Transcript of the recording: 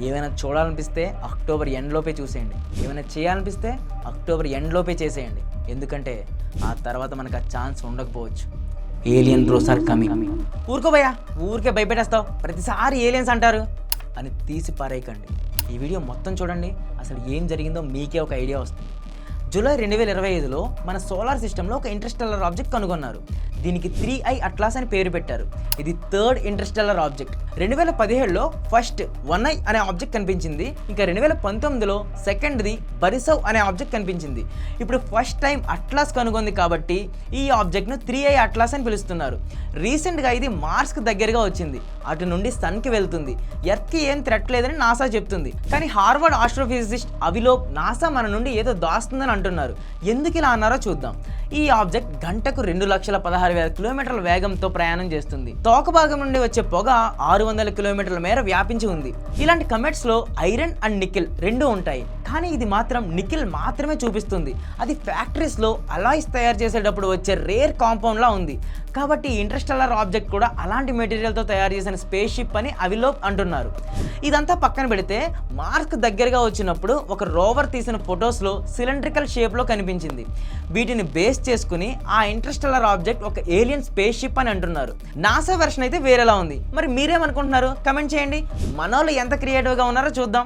ఏమైనా చూడాలనిపిస్తే అక్టోబర్ ఎండ్లోపే చూసేయండి. ఏమైనా చేయాలనిపిస్తే అక్టోబర్ ఎండ్లోపే చేసేయండి. ఎందుకంటే ఆ తర్వాత మనకు ఆ ఛాన్స్ ఉండకపోవచ్చు. ఏలియన్ బ్రోస్ కమింగ్ ఊరుకో భయ్యా ఊరికే భయపెట్టేస్తావు. ప్రతిసారి ఏలియన్స్ అంటారు. అని తీసి పారేయకండి. ఈ వీడియో మొత్తం చూడండి. అసలు ఏం జరిగిందో మీకే ఒక ఐడియా వస్తుంది. జూలై రెండు వేల ఇరవై ఐదులో మన సోలార్ సిస్టంలో ఒక ఇంటర్స్టెల్లర్ ఆబ్జెక్ట్ కనుగొన్నారు. దీనికి త్రీ ఐ అట్లాస్ అని పేరు పెట్టారు. ఇది థర్డ్ ఇంటర్స్టెల్లర్ ఆబ్జెక్ట్. రెండు వేల పదిహేడులో ఫస్ట్ వన్ ఐ అనే ఆబ్జెక్ట్ కనిపించింది. ఇంకా రెండు వేల పంతొమ్మిదిలో సెకండ్ది బరిసవ్ అనే ఆబ్జెక్ట్ కనిపించింది. ఇప్పుడు ఫస్ట్ టైం అట్లాస్ కనుగొంది కాబట్టి ఈ ఆబ్జెక్ట్ను త్రీ ఐ అట్లాస్ అని పిలుస్తున్నారు. రీసెంట్గా ఇది మార్స్కి దగ్గరగా వచ్చింది. అటు నుండి సన్కి వెళ్తుంది. ఎర్త్కి ఏం థ్రెట్ లేదని నాసా చెప్తుంది. కానీ హార్వర్డ్ ఆస్ట్రోఫిజిస్ట్ అవిలోప్ నాసా మన నుండి ఏదో దాస్తుందని అంటున్నారు. ఎందుకు ఇలా అన్నారో చూద్దాం. ఈ ఆబ్జెక్ట్ గంటకు రెండు లక్షల పదహారు వేల కిలోమీటర్ల వేగంతో ప్రయాణం చేస్తుంది. తోక భాగం నుండి వచ్చే పొగ ఆరు వందల కిలోమీటర్ల మేర వ్యాపించి ఉంది. ఇలాంటి కమెట్స్లో ఐరన్ అండ్ నికిల్ రెండు ఉంటాయి. కానీ ఇది మాత్రం నికిల్ మాత్రమే చూపిస్తుంది. అది ఫ్యాక్టరీస్లో అలాయిస్ తయారు చేసేటప్పుడు వచ్చే రేర్ కాంపౌండ్ లా ఉంది. కాబట్టి ఇంటర్స్టెల్లర్ ఆబ్జెక్ట్ కూడా అలాంటి మెటీరియల్తో తయారు చేసిన స్పేస్ షిప్ అని అవిలోప్ అంటున్నారు. ఇదంతా పక్కన పెడితే మార్క్ దగ్గరగా వచ్చినప్పుడు ఒక రోవర్ తీసిన ఫొటోస్లో సిలిండ్రికల్ షేప్లో కనిపించింది. వీటిని బేస్ చేసుకుని ఆ ఇంటర్స్టెల్లర్ ఆబ్జెక్ట్ ఒక ఏలియన్ స్పేస్ షిప్ అని అంటున్నారు. నాసా వెర్షన్ అయితే వేరేలా ఉంది. మరి మీరేమనుకుంటున్నారు? కమెంట్ చేయండి. మనోళ్ళు ఎంత క్రియేటివ్గా ఉన్నారో చూద్దాం.